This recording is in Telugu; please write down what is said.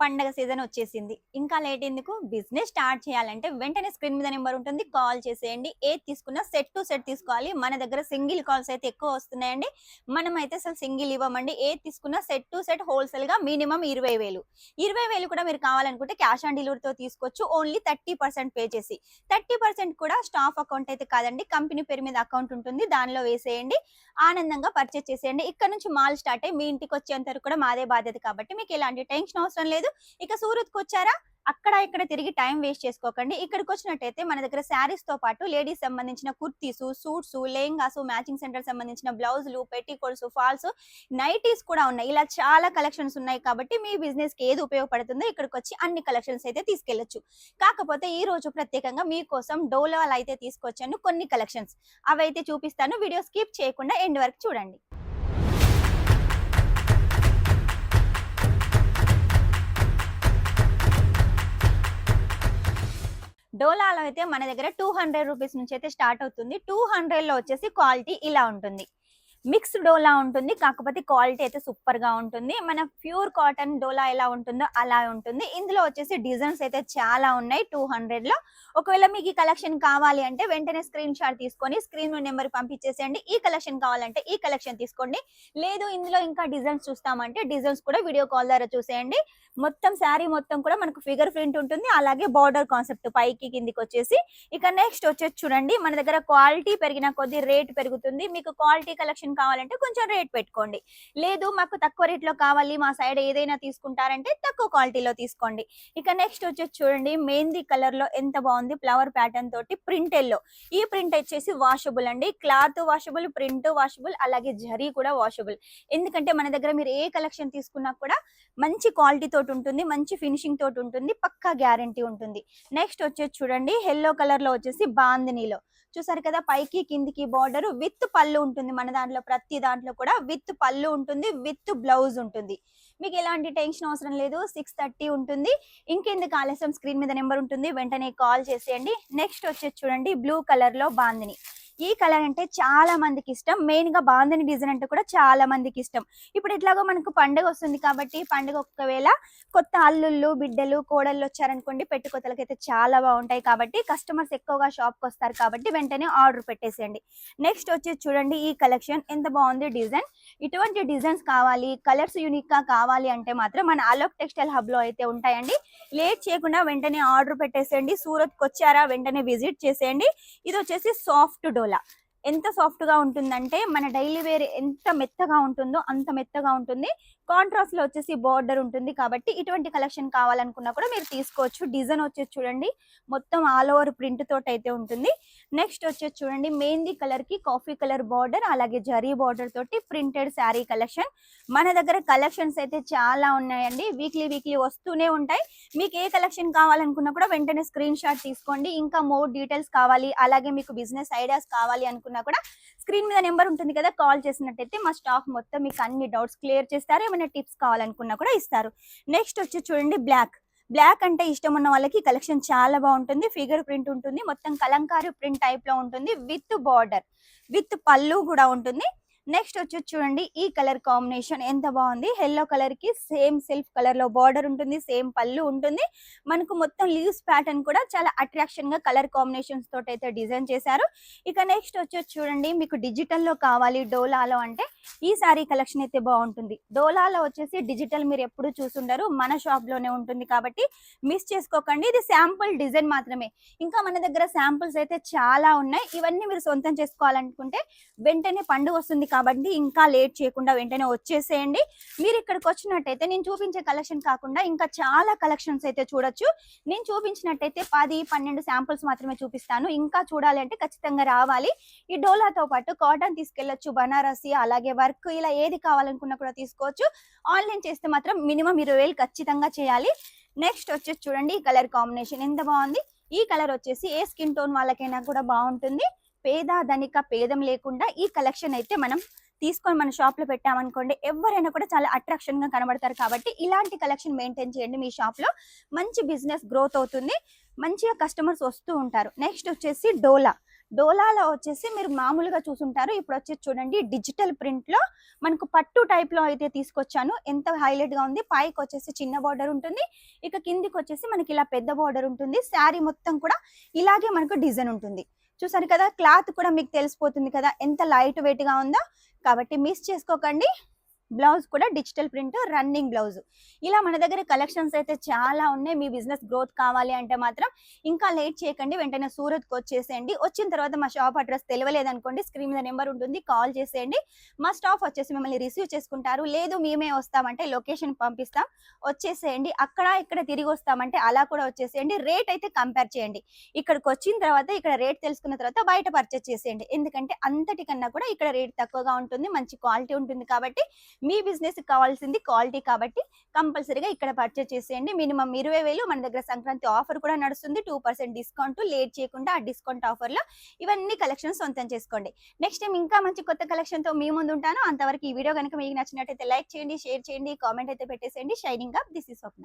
పండగ సీజన్ వచ్చేసింది. ఇంకా లేట్ ఎందుకు? బిజినెస్ స్టార్ట్ చేయాలంటే వెంటనే స్క్రీన్ మీద నెంబర్ ఉంటుంది. కాల్ చేసేయండి. ఏది తీసుకున్నా సెట్ టు సెట్ తీసుకోవాలి. మన దగ్గర సింగిల్ కాల్స్ అయితే ఎక్కువ వస్తున్నాయండి. మనం అయితే అసలు సింగిల్ ఇవ్వమండి. ఏది తీసుకున్నా సెట్ టు సెట్ హోల్సేల్గా మినిమం ఇరవై వేలు. ఇరవై వేలు కూడా మీరు కావాలనుకుంటే క్యాష్ ఆన్ డెలివరీతో తీసుకోవచ్చు. ఓన్లీ థర్టీ పర్సెంట్ పే చేసి. థర్టీ పర్సెంట్ కూడా స్టాఫ్ అకౌంట్ అయితే కాదండి. కంపెనీ పేరు మీద అకౌంట్ ఉంటుంది. దానిలో వేసేయండి. ఆనందంగా పర్చేస్ చేసేయండి. ఇక్కడ నుంచి మాల్ స్టార్ట్ అయ్యి మీ ఇంటికి వచ్చేంత వరకు కూడా మాదే బాధ్యత కాబట్టి మీకు ఎలాంటి టెన్షన్ అవసరం లేదు. ఇక సూరత్కి వచ్చారా అక్కడ ఇక్కడ తిరిగి టైం వేస్ట్ చేసుకోకండి. ఇక్కడికి వచ్చినట్టయితే మన దగ్గర శారీస్తో పాటు లేడీస్ సంబంధించిన kurtis suits lehengas matching centre సంబంధించిన బ్లౌజులు పెట్టికోట్స్ ఫాల్స్ నైటీస్ కూడా ఉన్నాయి. ఇలా చాలా కలెక్షన్స్ ఉన్నాయి కాబట్టి మీ బిజినెస్కి ఏది ఉపయోగపడుతుందో ఇక్కడికి వచ్చి అన్ని కలెక్షన్స్ అయితే తీసుకెళ్ళొచ్చు కాకపోతే ఈ రోజు ప్రత్యేకంగా మీకోసం డోలాలు అయితే తీసుకొచ్చాను. కొన్ని కలెక్షన్స్. అవైతే చూపిస్తాను. వీడియో స్కిప్ చేయకుండా ఎండ్ వరకు చూడండి. డోలాలో అయితే మన దగ్గర టూ హండ్రెడ్ రూపీస్ నుంచి అయితే స్టార్ట్ అవుతుంది. టూ హండ్రెడ్లో వచ్చేసి క్వాలిటీ ఇలా ఉంటుంది. మిక్స్డ్ డోలా ఉంటుంది కాకపోతే క్వాలిటీ అయితే సూపర్గా ఉంటుంది. మన ప్యూర్ కాటన్ డోలా ఎలా ఉంటుందో అలా ఉంటుంది. ఇందులో వచ్చేసి డిజైన్స్ అయితే చాలా ఉన్నాయి టూ హండ్రెడ్లో ఒకవేళ మీకు ఈ కలెక్షన్ కావాలి అంటే వెంటనే స్క్రీన్ షాట్ తీసుకొని స్క్రీన్ నెంబర్ పంపించేసేయండి. ఈ కలెక్షన్ కావాలంటే ఈ కలెక్షన్ తీసుకోండి. లేదు ఇందులో ఇంకా డిజైన్స్ చూస్తామంటే డిజైన్స్ కూడా వీడియో కాల్ ద్వారా చూసేయండి. మొత్తం శారీ మొత్తం కూడా మనకు ఫిగర్ ప్రింట్ ఉంటుంది. అలాగే బార్డర్ కాన్సెప్ట్ పైకి కిందికి వచ్చేసి. ఇక నెక్స్ట్ వచ్చేసి చూడండి మన దగ్గర క్వాలిటీ పెరిగిన కొద్ది రేట్ పెరుగుతుంది. మీకు క్వాలిటీ కలెక్షన్ కావాలంటే కొంచెం రేట్ పెట్టుకోండి. లేదు మాకు తక్కువ రేట్లో కావాలి మా సైడ్ ఏదైనా తీసుకుంటారంటే తక్కువ క్వాలిటీలో తీసుకోండి. ఇక నెక్స్ట్ వచ్చేసి చూడండి మెహందీ కలర్లో ఎంత బాగుంది ఫ్లవర్ ప్యాటర్న్ తోటి ప్రింట్ ఎల్లో. ఈ ప్రింట్ వచ్చేసి వాషబుల్ అండి. క్లాత్ వాషబుల్ ప్రింట్ వాషబుల్ అలాగే జరీ కూడా వాషబుల్. ఎందుకంటే మన దగ్గర మీరు ఏ కలెక్షన్ తీసుకున్నా కూడా మంచి క్వాలిటీ తోటి ఉంటుంది మంచి ఫినిషింగ్ తోటి ఉంటుంది పక్కా గ్యారంటీ ఉంటుంది. నెక్స్ట్ వచ్చేసి చూడండి ఎల్లో కలర్లో వచ్చేసి బాందినీలో. చూసారు కదా పైకి కిందికి బార్డర్ విత్ పళ్ళు ఉంటుంది మన దాంట్లో. ప్రతి దాంట్లో కూడా విత్ పళ్ళు ఉంటుంది విత్ బ్లౌజ్ ఉంటుంది. మీకు ఎలాంటి టెన్షన్ అవసరం లేదు. సిక్స్ థర్టీ ఉంటుంది. ఇంకెందుకు ఆలస్యం? స్క్రీన్ మీద నెంబర్ ఉంటుంది. వెంటనే కాల్ చేసేయండి. నెక్స్ట్ వచ్చేసి చూడండి. బ్లూ కలర్లో బాందిని. ఈ కలర్ అంటే చాలా మందికి ఇష్టం. మెయిన్గా బాందని డిజైన్ అంటే కూడా చాలా మందికి ఇష్టం. ఇప్పుడు ఇట్లాగో మనకు పండుగ వస్తుంది కాబట్టి పండుగ ఒకవేళ కొత్త అల్లుళ్ళు బిడ్డలు కోడళ్ళు వచ్చారనుకోండి పెట్టుకొత్తలకి అయితే చాలా బాగుంటాయి కాబట్టి కస్టమర్స్ ఎక్కువగా షాప్కి వస్తారు కాబట్టి వెంటనే ఆర్డర్ పెట్టేసేయండి. నెక్స్ట్ వచ్చేసి చూడండి. ఈ కలెక్షన్ ఎంత బాగుంది డిజైన్. ఇటువంటి డిజైన్స్ కావాలి. కలర్స్ యూనిక్గా కావాలి. కావాలి అంటే మాత్రం మన అలోక్ టెక్స్టైల్ హబ్లో అయితే ఉంటాయండి. లేట్ చేయకుండా వెంటనే ఆర్డర్ పెట్టేసేయండి. సూరత్ వచ్చారా వెంటనే విజిట్ చేసేయండి. ఇది వచ్చేసి సాఫ్ట్ డోలా. ఎంత సాఫ్ట్గా ఉంటుందంటే మన డైలీ వేర్ ఎంత మెత్తగా ఉంటుందో అంత మెత్తగా ఉంటుంది. కాంట్రాస్ట్లో వచ్చేసి బార్డర్ ఉంటుంది కాబట్టి ఇటువంటి కలెక్షన్ కావాలనుకున్నా కూడా మీరు తీసుకోవచ్చు. డిజైన్ వచ్చేసి చూడండి మొత్తం ఆల్ ఓవర్ ప్రింట్ తోటి అయితే ఉంటుంది. నెక్స్ట్ వచ్చేసి చూడండి మెహందీ కలర్కి కాఫీ కలర్ బార్డర్ అలాగే జరీ బార్డర్ తోటి ప్రింటెడ్ శారీ కలెక్షన్ మన దగ్గర కలెక్షన్స్ అయితే చాలా ఉన్నాయండి. వీక్లీ వీక్లీ వస్తూనే ఉంటాయి. మీకు ఏ కలెక్షన్ కావాలనుకున్నా కూడా వెంటనే స్క్రీన్ షాట్ తీసుకోండి. ఇంకా మోర్ డీటెయిల్స్ కావాలి అలాగే మీకు బిజినెస్ ఐడియాస్ కావాలి అనుకున్నా కూడా స్క్రీన్ మీద నెంబర్ ఉంటుంది కదా కాల్ చేసినట్టయితే మా స్టాఫ్ మొత్తం మీకు అన్ని డౌట్స్ క్లియర్ చేస్తారు. ఏమైనా టిప్స్ కావాలనుకున్నా కూడా ఇస్తారు. నెక్స్ట్ వచ్చి చూడండి బ్లాక్. బ్లాక్ అంటే ఇష్టం ఉన్న వాళ్ళకి కలెక్షన్ చాలా బాగుంటుంది. ఫిగర్ ప్రింట్ ఉంటుంది. మొత్తం కలంకారు ప్రింట్ టైప్లో ఉంటుంది. With border. విత్ పళ్ళు కూడా ఉంటుంది. నెక్స్ట్ వచ్చి చూడండి ఈ కలర్ కాంబినేషన్ ఎంత బాగుంది. ఎల్లో కలర్కి సేమ్ సెల్ఫ్ కలర్లో బార్డర్ ఉంటుంది సేమ్ పళ్ళు ఉంటుంది. మనకు మొత్తం లీవ్స్ ప్యాటర్న్ కూడా చాలా అట్రాక్షన్గా కలర్ కాంబినేషన్స్ తోటి అయితే డిజైన్ చేశారు. ఇక నెక్స్ట్ వచ్చి చూడండి మీకు డిజిటల్లో కావాలి డోలాలో అంటే ఈ సారీ కలెక్షన్ అయితే బాగుంటుంది. డోలాలో వచ్చేసి డిజిటల్ మీరు ఎప్పుడు చూసుండరు మన షాప్లోనే ఉంటుంది కాబట్టి మిస్ చేసుకోకండి. ఇది శాంపుల్ డిజైన్ మాత్రమే. ఇంకా మన దగ్గర శాంపుల్స్ అయితే చాలా ఉన్నాయి. ఇవన్నీ మీరు సొంతం చేసుకోవాలనుకుంటే వెంటనే పండుగ వస్తుంది కాబట్టి ఇంకా లేట్ చేయకుండా వెంటనే వచ్చేసేయండి. మీరు ఇక్కడికి వచ్చినట్టయితే నేను చూపించే కలెక్షన్ కాకుండా ఇంకా చాలా కలెక్షన్స్ అయితే చూడొచ్చు. నేను చూపించినట్టయితే పది పన్నెండు శాంపుల్స్ మాత్రమే చూపిస్తాను. ఇంకా చూడాలి అంటే ఖచ్చితంగా రావాలి. ఈ డోలాతో పాటు కాటన్ తీసుకెళ్ళొచ్చు బనారసి అలాగే వర్క్ ఇలా ఏది కావాలనుకున్నా కూడా తీసుకోవచ్చు. ఆన్లైన్ చేస్తే మాత్రం మినిమం ఇరవై వేలు ఖచ్చితంగా చేయాలి. నెక్స్ట్ వచ్చేసి చూడండి ఈ కలర్ కాంబినేషన్ ఎంత బాగుంది. ఈ కలర్ వచ్చేసి ఏ స్కిన్ టోన్ వాళ్ళకైనా కూడా బాగుంటుంది. పేద ధనిక పేదం లేకుండా ఈ కలెక్షన్ అయితే మనం తీసుకొని మన షాప్లో పెట్టామనుకోండి ఎవరైనా కూడా చాలా అట్రాక్షన్గా కనబడతారు కాబట్టి ఇలాంటి కలెక్షన్ మెయింటైన్ చేయండి. మీ షాప్లో మంచి బిజినెస్ గ్రోత్ అవుతుంది మంచిగా కస్టమర్స్ వస్తూ ఉంటారు. నెక్స్ట్ వచ్చేసి డోలా. డోలాలో వచ్చేసి మీరు మామూలుగా చూసుంటారు. ఇప్పుడు వచ్చేసి చూడండి డిజిటల్ ప్రింట్లో మనకు పట్టు టైప్లో అయితే తీసుకొచ్చాను. ఎంత హైలైట్గా ఉంది. పైకి వచ్చేసి చిన్న బార్డర్ ఉంటుంది. ఇక కిందికి వచ్చేసి మనకి ఇలా పెద్ద బార్డర్ ఉంటుంది. శారీ మొత్తం కూడా ఇలాగే మనకు డిజైన్ ఉంటుంది. చూసారు కదా క్లాత్ కూడా మీకు తెలిసిపోతుంది కదా ఎంత లైట్ వెయిట్గా ఉందో? కాబట్టి మిస్ చేసుకోకండి. బ్లౌజ్ కూడా డిజిటల్ ప్రింట్ రన్నింగ్ బ్లౌజ్. ఇలా మన దగ్గర కలెక్షన్స్ అయితే చాలా ఉన్నాయి. మీ బిజినెస్ గ్రోత్ కావాలి అంటే మాత్రం ఇంకా లేట్ చేయకండి. వెంటనే సూరత్కి వచ్చేసేయండి. వచ్చిన తర్వాత మా షాప్ అడ్రస్ తెలియలేదు అనుకోండి. స్క్రీన్ మీద నెంబర్ ఉంటుంది. కాల్ చేసేయండి. మా స్టాఫ్ వచ్చేసి మిమ్మల్ని రిసీవ్ చేసుకుంటారు. లేదు మేమే వస్తామంటే లొకేషన్ పంపిస్తాం. వచ్చేసేయండి. అక్కడ ఇక్కడ తిరిగి వస్తామంటే అలా కూడా వచ్చేసేయండి. రేట్ అయితే కంపేర్ చేయండి. ఇక్కడికి వచ్చిన తర్వాత ఇక్కడ రేట్ తెలుసుకున్న తర్వాత బయట పర్చేస్ చేసేయండి. ఎందుకంటే అంతటికన్నా కూడా ఇక్కడ రేట్ తక్కువగా ఉంటుంది. మంచి క్వాలిటీ ఉంటుంది కాబట్టి మీ బిజినెస్ కావాల్సింది క్వాలిటీ కాబట్టి కంపల్సరీగా ఇక్కడ పర్చేస్ చేసేయండి. మినిమం ఇరవై వేలు మన దగ్గర సంక్రాంతి ఆఫర్ కూడా నడుస్తుంది. టూ పర్సెంట్ డిస్కౌంట్ లేట్ చేయకుండా ఆ డిస్కౌంట్ ఆఫర్లో ఇవన్నీ కలెక్షన్స్ సొంతం చేసుకోండి. నెక్స్ట్ టైం ఇంకా మంచి కొత్త కలెక్షన్తో మీ ముందు ఉంటాను. అంతవరకు ఈ వీడియో కనుక మీకు నచ్చినట్టయితే లైక్ చేయండి షేర్ చేయండి కామెంట్ అయితే పెట్టేసేయండి. Shining up. This is Swapna.